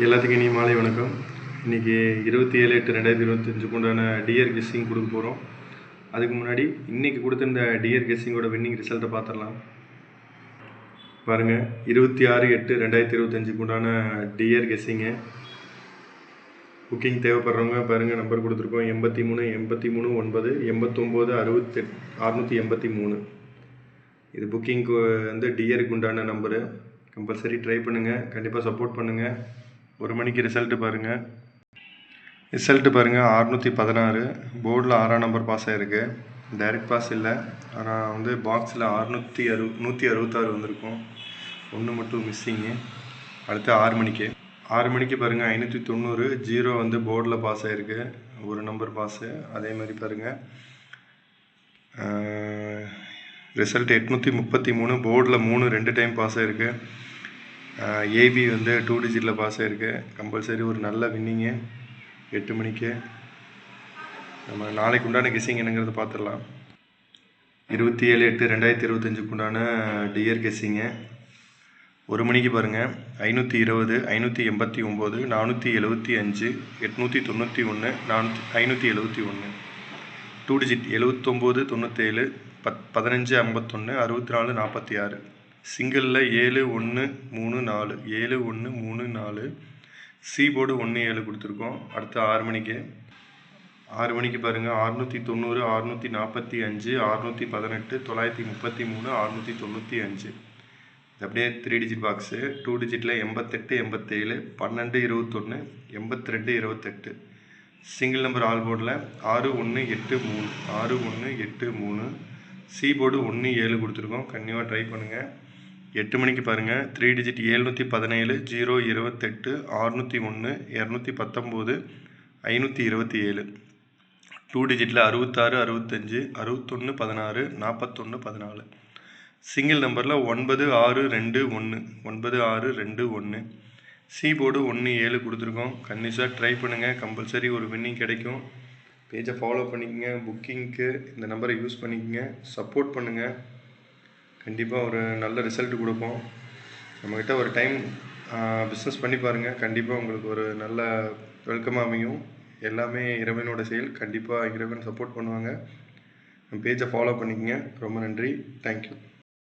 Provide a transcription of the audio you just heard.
எல்லாத்துக்கும் இனி மாலை வணக்கம். இன்றைக்கி இருபத்தி ஏழு எட்டு ரெண்டாயிரத்தி இருபத்தஞ்சுக்கு உண்டான டியர் கெஸ்ஸிங் கொடுக்க போகிறோம் அதுக்கு முன்னாடி இன்றைக்கி கொடுத்துருந்த டியர் கெஸ்ஸிங்கோட வின்னிங் ரிசல்ட்டை பார்த்துடலாம். பாருங்கள் இருபத்தி ஆறு எட்டு ரெண்டாயிரத்தி இருபத்தஞ்சுக்கு உண்டான டியர் கெஸ்ஸிங்கு புக்கிங் தேவைப்படுறவங்க பாருங்கள் நம்பர் கொடுத்துருக்கோம். எண்பத்தி மூணு எண்பத்தி மூணு ஒன்பது எண்பத்தொம்போது அறுபத்தெட் அறுநூற்றி எண்பத்தி மூணு. இது புக்கிங்க்கு வந்து டியருக்கு உண்டான நம்பரு கம்பல்சரி ட்ரை பண்ணுங்கள் கண்டிப்பாக சப்போர்ட் பண்ணுங்கள் ஒரு மணிக்கு ரிசல்ட்டு பாருங்கள் ரிசல்ட்டு பாருங்கள் அறுநூற்றி பதினாறு. போர்டில் ஆறாம் நம்பர் பாஸ் ஆகிருக்கு டைரக்ட் பாஸ் இல்லை. ஆனால் வந்து பாக்ஸில் அறுநூற்றி அறு நூற்றி அறுபத்தாறு வந்திருக்கும். ஒன்று மட்டும் மிஸ்ஸிங்கு அடுத்து ஆறு மணிக்கு. ஆறு மணிக்கு பாருங்கள் ஐநூற்றி தொண்ணூறு. ஜீரோ வந்து போர்டில் பாஸ் ஆகிருக்கு ஒரு நம்பர் பாஸு அதே மாதிரி பாருங்கள் ரிசல்ட் எட்நூற்றி முப்பத்தி மூணு. போர்டில் மூணு ரெண்டு டைம் பாஸ் ஆகிருக்கு ஏபி வந்து டூ டிஜிட்டில் பாஸ் ஆகிருக்கு கம்பல்சரி ஒரு நல்ல வின்னிங்கு எட்டு மணிக்கு. நம்ம நாளைக்கு உண்டான கெஸ்ஸிங் என்னங்கிறத பார்த்துடலாம் இருபத்தி ஏழு எட்டு ரெண்டாயிரத்தி இருபத்தஞ்சுக்கு உண்டான டியர் கெஸ்ஸிங்கு ஒரு மணிக்கு பாருங்கள் ஐநூற்றி இருபது ஐநூற்றி எண்பத்தி ஒம்பது நானூற்றி எழுபத்தி அஞ்சு எட்நூற்றி தொண்ணூற்றி ஒன்று நானூற்றி ஐநூற்றி எழுபத்தி ஒன்று டூ டிஜிட் எழுவத்தொம்போது தொண்ணூற்றேழு பத் பதினஞ்சு ஐம்பத்தொன்று அறுபத்தி நாலு நாற்பத்தி ஆறு. சிங்கிளில் ஏழு ஒன்று மூணு நாலு. ஏழு ஒன்று மூணு நாலு. சி போர்டு ஒன்று ஏழு கொடுத்துருக்கோம். அடுத்து ஆறு மணிக்கு. ஆறு மணிக்கு பாருங்கள் அறுநூற்றி தொண்ணூறு அறுநூற்றி நாற்பத்தி அஞ்சு அறுநூற்றி பதினெட்டு தொள்ளாயிரத்தி முப்பத்தி மூணு அறுநூற்றி தொண்ணூற்றி அஞ்சு. இது அப்படியே த்ரீ டிஜிட் பாக்ஸு டூ டிஜிட்டில் எண்பத்தெட்டு எண்பத்தேழு பன்னெண்டு இருபத்தொன்று எண்பத்தி ரெண்டு இருபத்தெட்டு சிங்கிள் நம்பர் ஆல் போர்டில் ஆறு ஒன்று எட்டு மூணு. ஆறு ஒன்று எட்டு மூணு. சி போர்டு ஒன்று ஏழு கொடுத்துருக்கோம். கண்டிப்பாக ட்ரை பண்ணுங்கள் எட்டு மணிக்கு பாருங்கள் த்ரீ டிஜிட் ஏழ்நூற்றி பதினேழு ஜீரோ இருபத்தெட்டு ஆறுநூற்றி ஒன்று இரநூத்தி பத்தொம்போது ஐநூற்றி இருபத்தி ஏழு. டூ டிஜிட்டில் அறுபத்தாறு அறுபத்தஞ்சு அறுபத்தொன்று பதினாறு நாற்பத்தொன்று பதினாலு. சிங்கிள் நம்பரில் ஒன்பது ஆறு ரெண்டு ஒன்று ஒன்பது ஆறு ரெண்டு ஒன்று சி போர்டு ஒன்று ஏழு கொடுத்துருக்கோம். கண்டிப்பாக ட்ரை பண்ணுங்கள் கம்பல்சரி ஒரு வின்னிங் கிடைக்கும். பேஜை ஃபாலோ பண்ணிக்கங்க. புக்கிங்க்கு இந்த நம்பரை யூஸ் பண்ணிக்கங்க. சப்போர்ட் பண்ணுங்கள் கண்டிப்பாக ஒரு நல்ல ரிசல்ட் கொடுப்போம். நம்மக்கிட்ட ஒரு டைம் பிஸ்னஸ் பண்ணி பாருங்கள் கண்டிப்பாக உங்களுக்கு ஒரு நல்ல வெல்கமாக அமையும். எல்லாமே இறைவனோட செயல். கண்டிப்பாக இறைவன் சப்போர்ட் பண்ணுவாங்க. பேஜை ஃபாலோ பண்ணிக்கங்க. ரொம்ப நன்றி. தேங்க்யூ